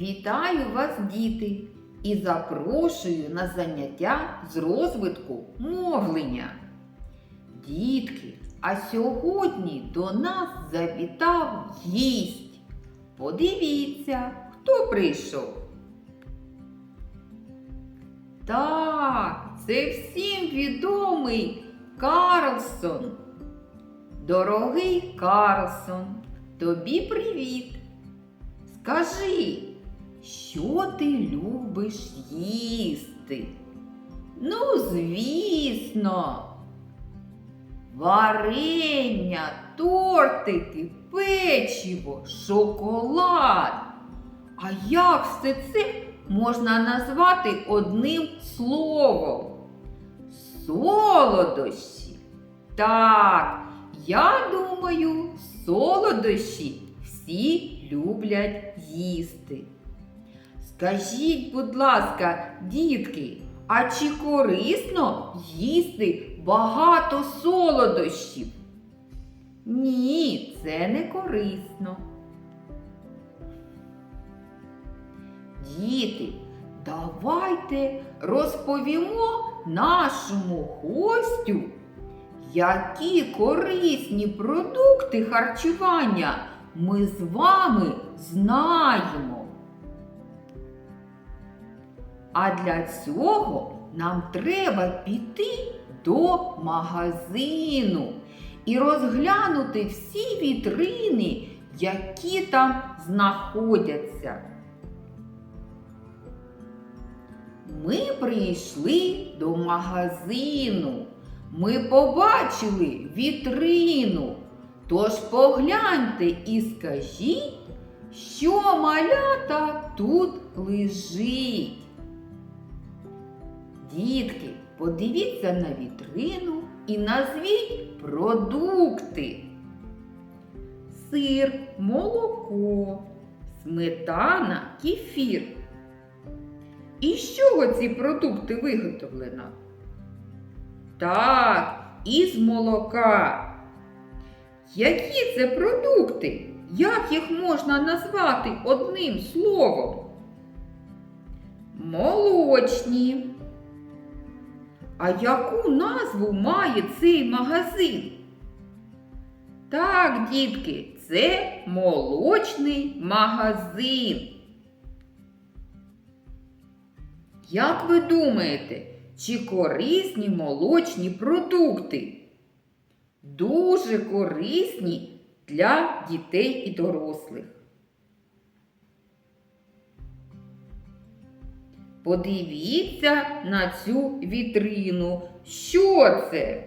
Вітаю вас, діти, і запрошую на заняття з розвитку мовлення. Дітки, а сьогодні до нас завітав гість. Подивіться, хто прийшов. Так, це всім відомий Карлсон. Дорогий Карлсон, тобі привіт. Скажи, що ти любиш їсти? Ну, звісно, варення, тортики, печиво, шоколад. А як все це можна назвати одним словом? Солодощі. Так, я думаю, солодощі всі люблять їсти. Скажіть, будь ласка, дітки, а чи корисно їсти багато солодощів? Ні, це не корисно. Діти, давайте розповімо нашому гостю, які корисні продукти харчування ми з вами знаємо. А для цього нам треба піти до магазину і розглянути всі вітрини, які там знаходяться. Ми прийшли до магазину. Ми побачили вітрину. Тож погляньте і скажіть, що малята тут лежить. Дітки, подивіться на вітрину і назвіть продукти. Сир, молоко, сметана, кефір. І з чого ці продукти виготовлено? Так, із молока. Які це продукти? Як їх можна назвати одним словом? Молочні. А яку назву має цей магазин? Так, дітки, це молочний магазин. Як ви думаєте, чи корисні молочні продукти? Дуже корисні для дітей і дорослих. Подивіться на цю вітрину. Що це?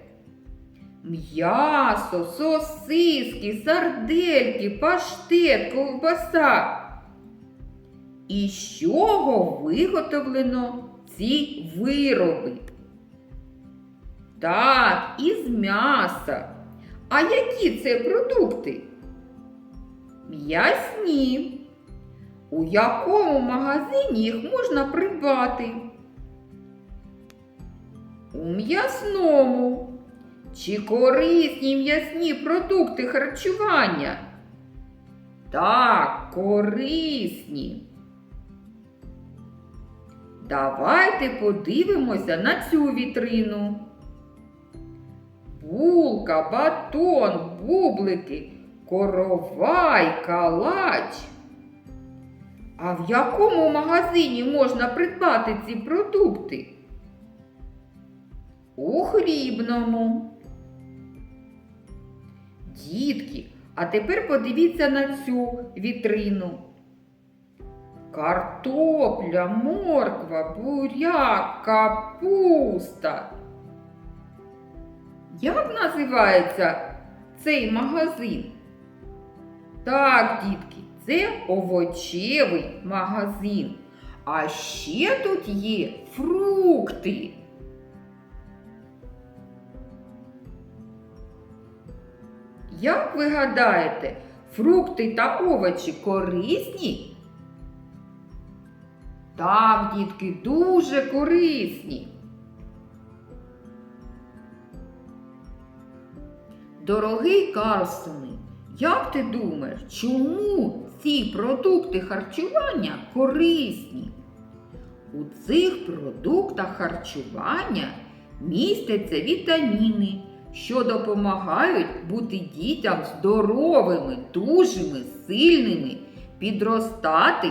М'ясо, сосиски, сардельки, паштет, ковбаса. І з чого виготовлено ці вироби? Так, із м'яса. А які це продукти? М'ясні. У якому магазині їх можна придбати? У м'ясному. Чи корисні м'ясні продукти харчування? Так, корисні. Давайте подивимося на цю вітрину. Булка, батон, бублики, коровай, калач. А в якому магазині можна придбати ці продукти? У хлібному. Дітки, а тепер подивіться на цю вітрину. Картопля, морква, буряк, капуста. Як називається цей магазин? Так, дітки, це овочевий магазин. А ще тут є фрукти. Як ви гадаєте, фрукти та овочі корисні? Так, дітки, дуже корисні. Дорогий Карлсоне, Як ти думаєш, чому ці продукти харчування корисні. У цих продуктах харчування містяться вітаміни, що допомагають бути дітям здоровими, дужими, сильними, підростати.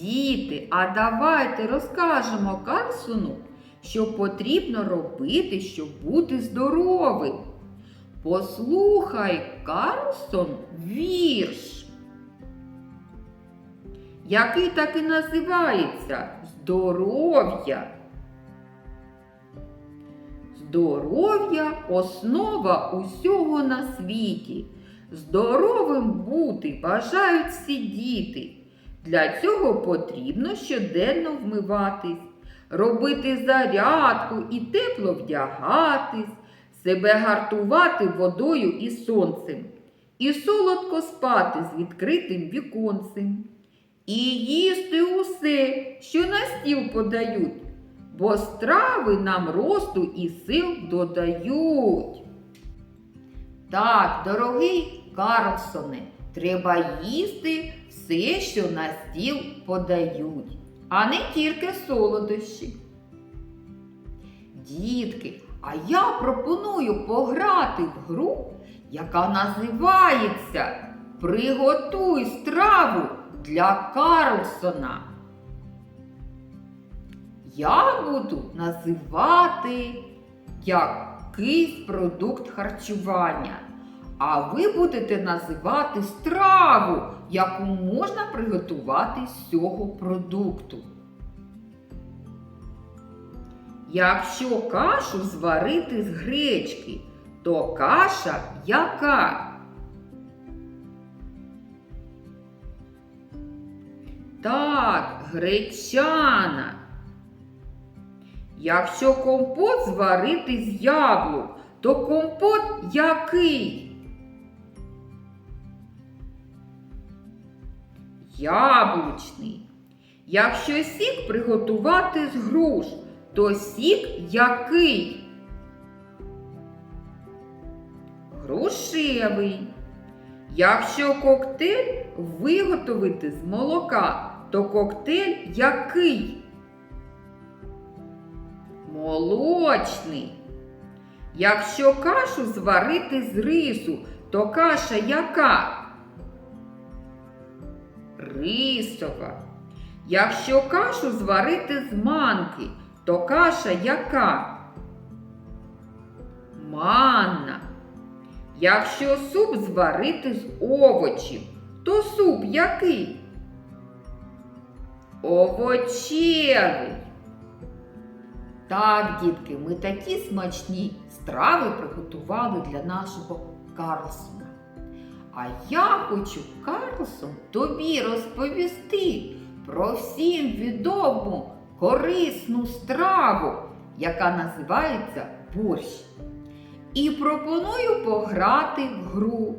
Діти, а давайте розкажемо Карсону, що потрібно робити, щоб бути здоровим. Послухай, Карлсон, вірш, який так і називається Здоров'я. Здоров'я основа усього на світі. Здоровим бути бажають всі діти. Для цього потрібно щоденно вмиватись, робити зарядку і тепло вдягатись, себе гартувати водою і сонцем, і солодко спати з відкритим віконцем, і їсти усе, що на стіл подають, бо страви нам росту і сил додають. Так, дорогий Карлсоне, треба їсти все, що на стіл подають, а не тільки солодощі. Дітки, а я пропоную пограти в гру, яка називається Приготуй страву для Карлсона. Я буду називати якийсь продукт харчування. А ви будете називати страву, яку можна приготувати з цього продукту. Якщо кашу зварити з гречки, то каша яка? Так, гречана. Якщо компот зварити з яблук, то компот який? Яблучний. Якщо сік приготувати з груш, то сік який? Грушевий. Якщо коктейль виготовити з молока, то коктейль який? Молочний. Якщо кашу зварити з рису, то каша яка? Рисова. Якщо кашу зварити з манки, то каша яка? Манна. Якщо суп зварити з овочів, то суп який? Овочевий. Так, дітки, ми такі смачні страви приготували для нашого Карлсона. А я хочу, Карлсон, тобі розповісти про всім відому корисну страву, яка називається борщ. І пропоную пограти в гру,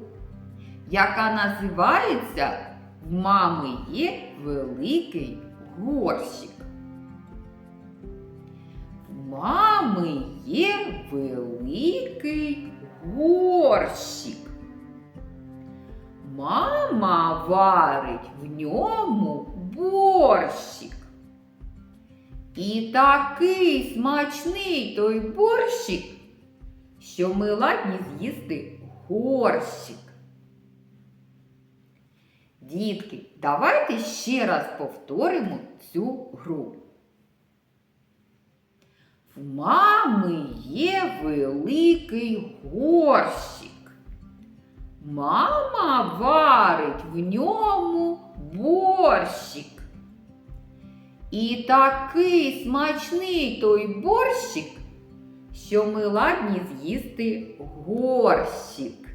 яка називається В мами є великий горщик. В мами є великий горщик. Мама варить в ньому борщик. І такий смачний той борщик, що ми ладні з'їсти горщик. Дітки, давайте ще раз повторимо цю гру. В мами є великий горщик. Мама варить в ньому борщик. І такий смачний той борщик, що ми ладні з'їсти горщик.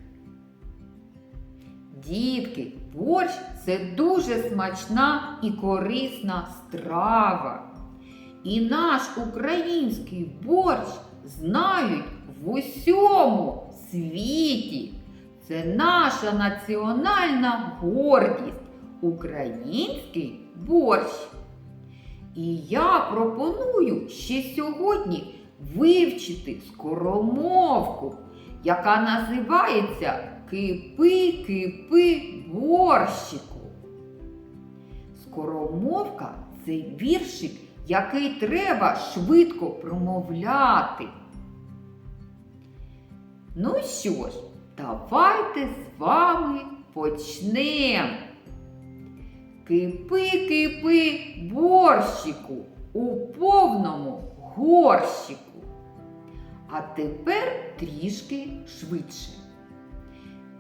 Дітки, борщ це дуже смачна і корисна страва. І наш український борщ знають в усьому світі. Це наша національна гордість український борщ. І я пропоную ще сьогодні вивчити скоромовку, яка називається кипи, кипи, борщику. Скоромовка це віршик, який треба швидко промовляти. Ну що ж, давайте з вами почнемо. Кипи, кипи, борщику у повному горщику. А тепер трішки швидше.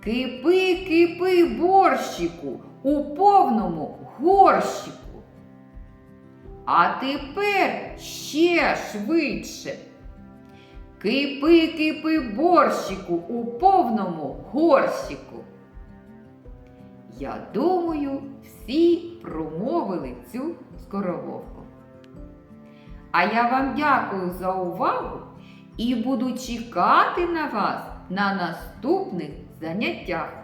Кипи, кипи, борщику у повному горщику. А тепер ще швидше. Кипи, кипи, борщику у повному горщику. Я думаю, всі промовили цю скоромовку. А я вам дякую за увагу і буду чекати на вас на наступних заняттях.